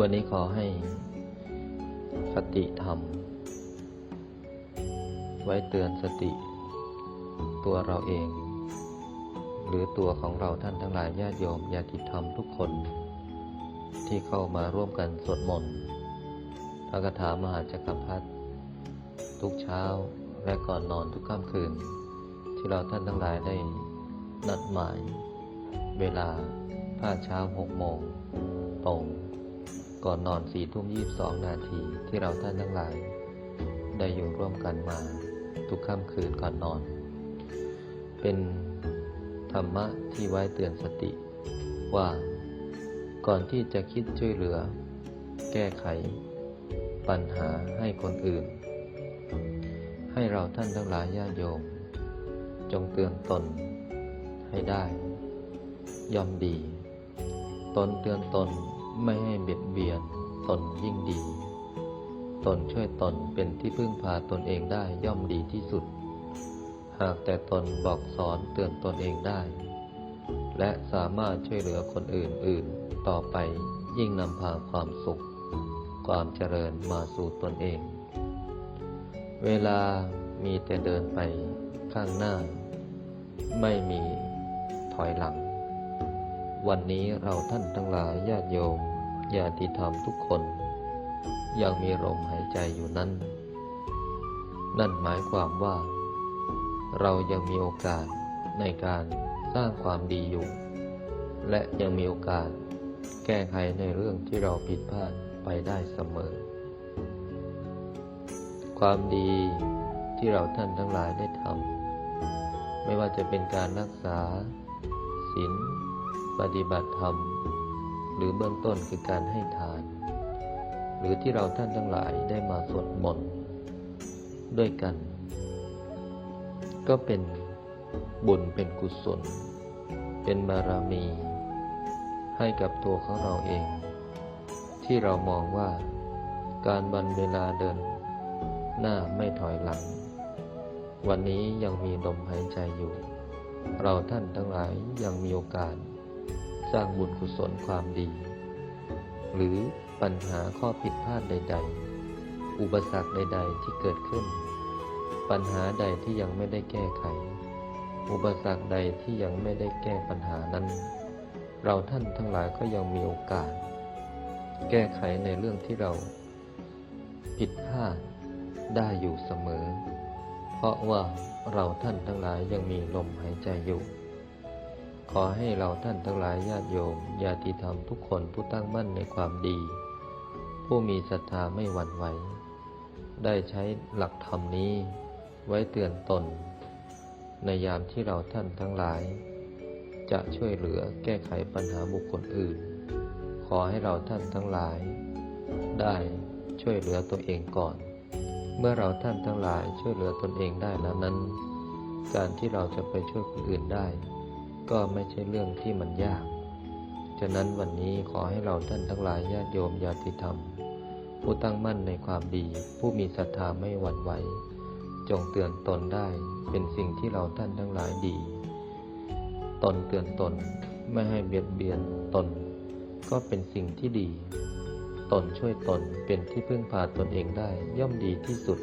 วันนี้ขอให้คติธรรม ไว้เตือนสติ ตัวเราเอง หรือตัวของเราท่านทั้งหลายญาติโยมญาติธรรมทุกคน ที่เข้ามาร่วมกันสวดมนต์พระคาถามหาจักรพรรดิทุกเช้าและก่อนนอนทุกค่ำคืน ที่เราท่านทั้งหลายได้นัดหมาย เวลาภาเช้าหกโมงตรง ก่อนนอนสี่ทุ่มยี่สองนาทีที่เราท่านทั้งหลาย ได้อยู่ร่วมกันมาทุกค่ำคืนก่อนนอน เป็นธรรมะที่ไว้เตือนสติ ว่าก่อนที่จะคิดช่วยเหลือ แก้ไข ปัญหาให้คนอื่น ให้เราท่านทั้งหลายญาติโยม จงเตือนตนให้ได้ ย่อมดี ตนเตือนตนไม่ให้เบียดเบียนตนยิ่งดี ตนช่วยตนเป็นที่พึ่งพาตนเองได้ย่อมดีที่สุด หากแต่ตนบอกสอนเตือนตนเองได้ และสามารถช่วยเหลือคนอื่นๆต่อไปยิ่งนำพาความสุข ความเจริญมาสู่ตนเอง เวลามีแต่เดินไปข้างหน้า ไม่มีถอยหลัง วันนี้เราท่านทั้งหลายญาติโยมญาติธรรมทุกคน ยังมีลมหายใจอยู่นั้น นั่นหมายความว่า เรายังมีโอกาสในการสร้างความดีอยู่ และยังมีโอกาสแก้ไขในเรื่องที่เราผิดพลาดไปได้เสมอ ความดีที่เราท่านทั้งหลายได้ทำไม่ว่าจะเป็นการรักษาศีล ปฏิบัติธรรม หรือเบื้องต้นคือการให้ทาน หรือที่เราท่านทั้งหลายได้มาสวดมนต์ด้วยกัน ก็เป็นบุญเป็นกุศล เป็นบารมี ให้กับตัวของเราเอง ที่เรามองว่าการบันเวลาเดิน หน้าไม่ถอยหลัง วันนี้ยังมีลมหายใจอยู่ เราท่านทั้งหลายยังมีโอกาส สร้างบุญกุศลความดี หรือปัญหาข้อผิดพลาดใด ๆ อุปสรรคใด ๆ ที่เกิดขึ้น ปัญหาใดที่ยังไม่ได้แก้ไข อุปสรรคใดที่ยังไม่ได้แก้ปัญหานั้น เราท่านทั้งหลายก็ยังมีโอกาส แก้ไขในเรื่องที่เรา ผิดพลาดได้อยู่เสมอ เพราะว่าเราท่านทั้งหลายยังมีลมหายใจอยู่ ขอให้เราท่านทั้งหลายญาติโยมญาติธรรมทุกคนผู้ตั้งมั่นในความดี ผู้มีศรัทธาไม่หวั่นไหว ได้ใช้หลักธรรมนี้ไว้เตือนตน ในยามที่เราท่านทั้งหลาย จะช่วยเหลือแก้ไขปัญหาบุคคลอื่น ขอให้เราท่านทั้งหลาย ได้ช่วยเหลือตัวเองก่อน เมื่อเราท่านทั้งหลายช่วยเหลือตนเองได้แล้วนั้น การที่เราจะไปช่วยคนอื่นได้ ก็ไม่ใช่เรื่องที่มันยาก ฉะนั้นวันนี้ขอให้เราท่านทั้งหลายญาติโยมญาติธรรม ผู้ตั้งมั่นในความดี ผู้มีศรัทธาไม่หวั่นไหว จงเตือนตนได้เป็นสิ่งที่เราท่านทั้งหลายดี ตนเตือนตนไม่ให้เบียดเบียนตน ก็เป็นสิ่งที่ดี ตนช่วยตนเป็นที่พึ่งพาตนเองได้ย่อมดีที่สุด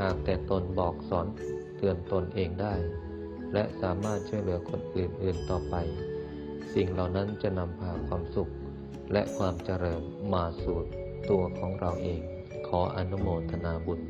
หากแต่ตนบอกสอนเตือนตนเองได้ และสามารถช่วยเหลือคนอื่นๆต่อไป สิ่งเหล่านั้นจะนำพาความสุข และความเจริญมาสู่ตัวของเราเอง ขออนุโมทนาบุญ